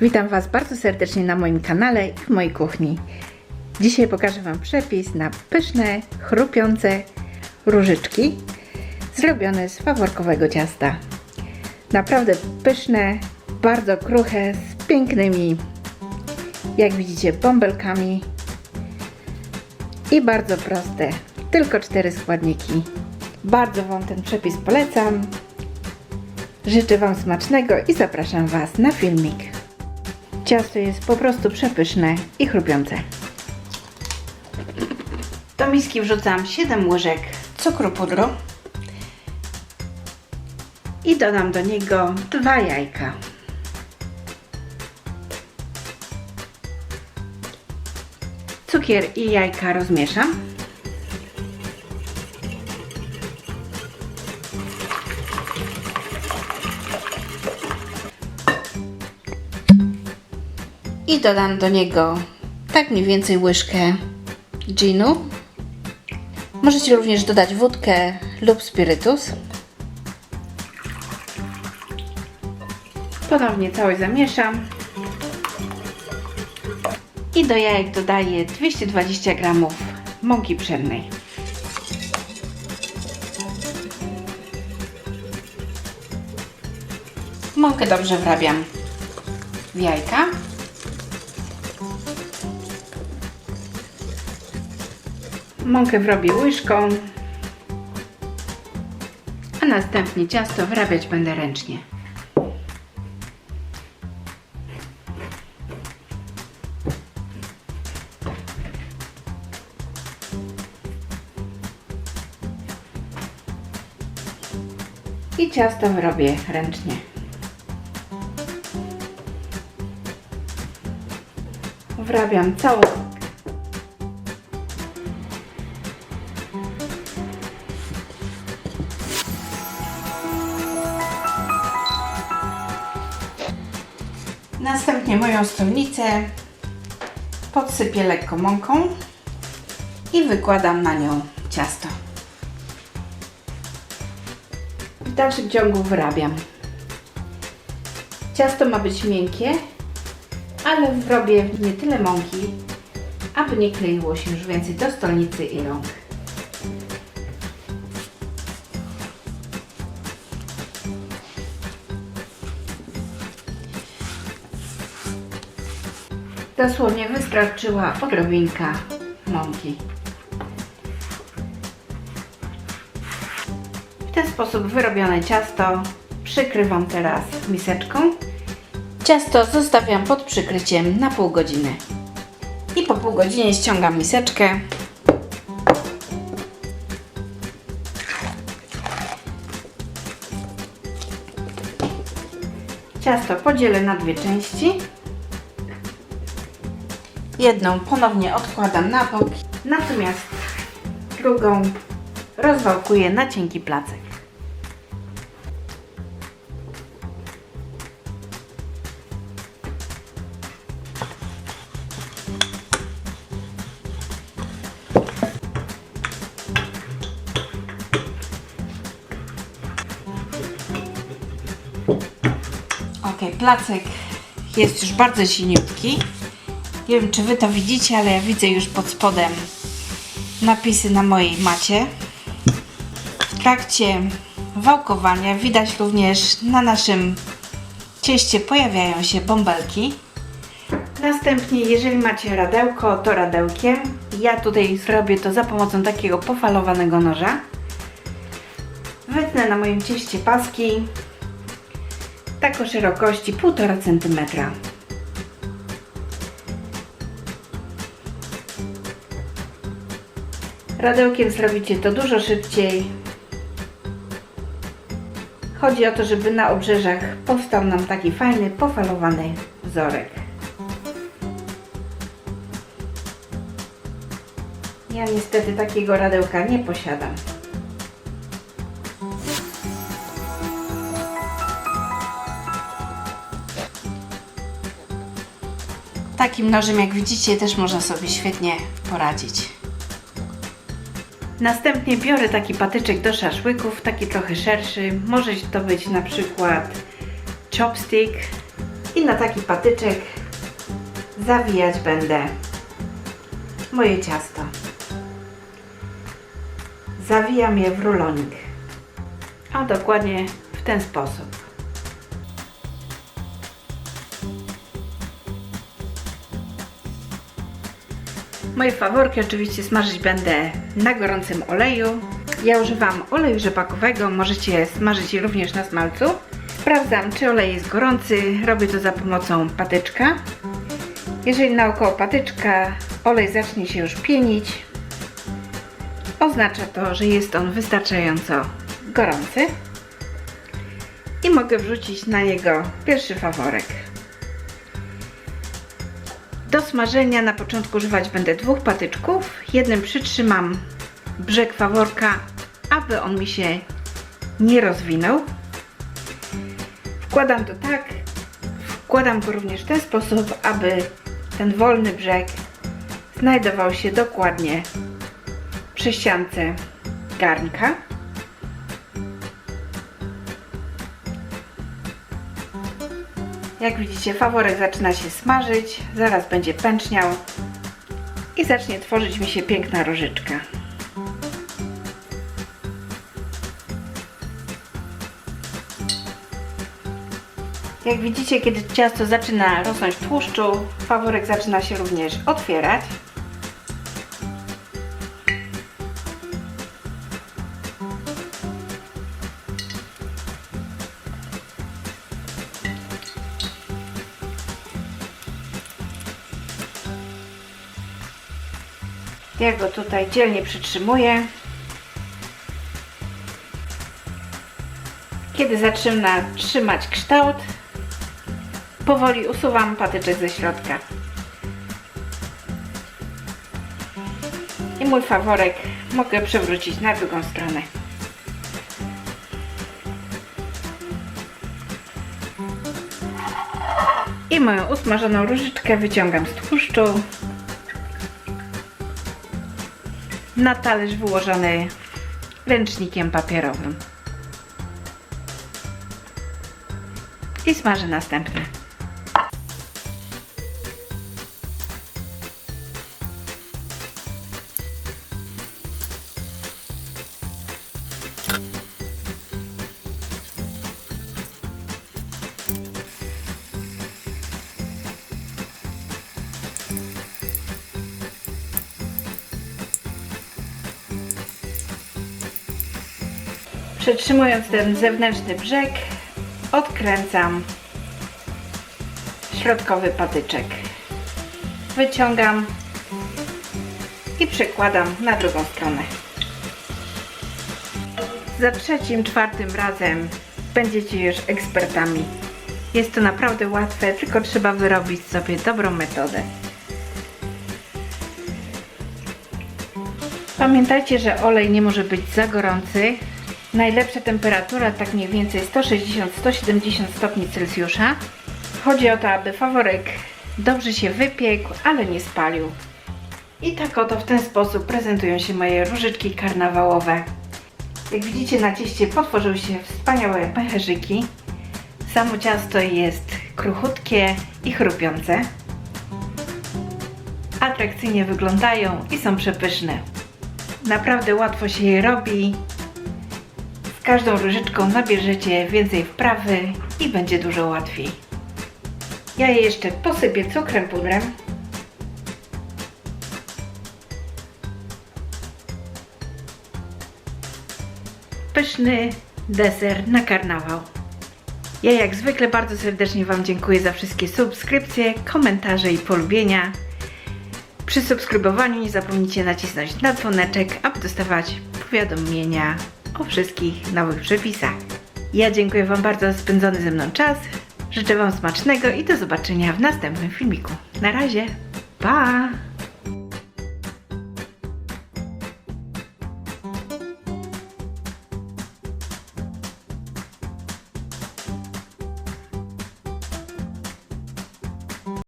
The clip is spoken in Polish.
Witam Was bardzo serdecznie na moim kanale i w mojej kuchni. Dzisiaj pokażę Wam przepis na pyszne, chrupiące różyczki zrobione z faworkowego ciasta. Naprawdę pyszne, bardzo kruche, z pięknymi, jak widzicie, bąbelkami i bardzo proste. Tylko cztery składniki. Bardzo Wam ten przepis polecam. Życzę Wam smacznego i zapraszam Was na filmik. Ciasto jest po prostu przepyszne i chrupiące. Do miski wrzucam 7 łyżek cukru pudru i dodam do niego dwa jajka. Cukier i jajka rozmieszam. I dodam do niego tak mniej więcej łyżkę ginu. Możecie również dodać wódkę lub spirytus. Ponownie całość zamieszam. I do jajek dodaję 220 g mąki pszennej. Mąkę dobrze wrabiam w jajka. Mąkę wrobię łyżką, a następnie ciasto wrabiać będę ręcznie. I ciasto wyrobię ręcznie. Wrabiam całą Następnie moją stolnicę podsypię lekko mąką i wykładam na nią ciasto. W dalszym ciągu wyrabiam. Ciasto ma być miękkie, ale wrobię nie tyle mąki, aby nie kleiło się już więcej do stolnicy i rąk. Dosłownie wystarczyła odrobinka mąki. W ten sposób wyrobione ciasto przykrywam teraz miseczką. Ciasto zostawiam pod przykryciem na pół godziny. I po pół godzinie ściągam miseczkę. Ciasto podzielę na dwie części. Jedną ponownie odkładam na bok, natomiast drugą rozwałkuję na cienki placek. Ok, placek jest już bardzo silniutki. Nie wiem, czy Wy to widzicie, ale ja widzę już pod spodem napisy na mojej macie. W trakcie wałkowania widać również na naszym cieście pojawiają się bąbelki. Następnie, jeżeli macie radełko, to radełkiem. Ja tutaj zrobię to za pomocą takiego pofalowanego noża. Wytnę na moim cieście paski tak o szerokości 1,5 cm. Radełkiem zrobicie to dużo szybciej. Chodzi o to, żeby na obrzeżach powstał nam taki fajny, pofalowany wzorek. Ja niestety takiego radełka nie posiadam. Takim nożem, jak widzicie, też można sobie świetnie poradzić. Następnie biorę taki patyczek do szaszłyków, taki trochę szerszy. Może to być na przykład chopstick I na taki patyczek zawijać będę moje ciasto. Zawijam je w rulonik. A dokładnie w ten sposób. Moje faworki oczywiście smażyć będę na gorącym oleju. Ja używam oleju rzepakowego, możecie smażyć je również na smalcu. Sprawdzam, czy olej jest gorący. Robię to za pomocą patyczka. Jeżeli naokoło patyczka olej zacznie się już pienić, oznacza to, że jest on wystarczająco gorący i mogę wrzucić na niego pierwszy faworek. Do smażenia na początku używać będę dwóch patyczków. Jednym przytrzymam brzeg faworka, aby on mi się nie rozwinął. Wkładam to tak, wkładam go również w ten sposób, aby ten wolny brzeg znajdował się dokładnie przy ściance garnka. Jak widzicie, faworek zaczyna się smażyć, zaraz będzie pęczniał i zacznie tworzyć mi się piękna różyczka. Jak widzicie, kiedy ciasto zaczyna rosnąć w tłuszczu, faworek zaczyna się również otwierać. Ja go tutaj dzielnie przytrzymuję. Kiedy zaczyna trzymać kształt, powoli usuwam patyczek ze środka. I mój faworek mogę przewrócić na drugą stronę. I moją usmażoną różyczkę wyciągam z tłuszczu. Na talerz wyłożony ręcznikiem papierowym. I smażę następny. Przytrzymując ten zewnętrzny brzeg, odkręcam środkowy patyczek. Wyciągam i przekładam na drugą stronę. Za trzecim, czwartym razem będziecie już ekspertami. Jest to naprawdę łatwe, tylko trzeba wyrobić sobie dobrą metodę. Pamiętajcie, że olej nie może być za gorący. Najlepsza temperatura tak mniej więcej 160-170 stopni Celsjusza. Chodzi o to, aby faworek dobrze się wypiekł, ale nie spalił. I tak oto w ten sposób prezentują się moje różyczki karnawałowe. Jak widzicie na cieście potworzyły się wspaniałe pęcherzyki. Samo ciasto jest kruchutkie i chrupiące. Atrakcyjnie wyglądają i są przepyszne. Naprawdę łatwo się je robi. Z każdą różyczką nabierzecie więcej wprawy i będzie dużo łatwiej. Ja je jeszcze posypię cukrem pudrem. Pyszny deser na karnawał. Ja jak zwykle bardzo serdecznie Wam dziękuję za wszystkie subskrypcje, komentarze i polubienia. Przy subskrybowaniu nie zapomnijcie nacisnąć na dzwoneczek, aby dostawać powiadomienia o wszystkich nowych przepisach. Ja dziękuję Wam bardzo za spędzony ze mną czas. Życzę Wam smacznego i do zobaczenia w następnym filmiku. Na razie, pa!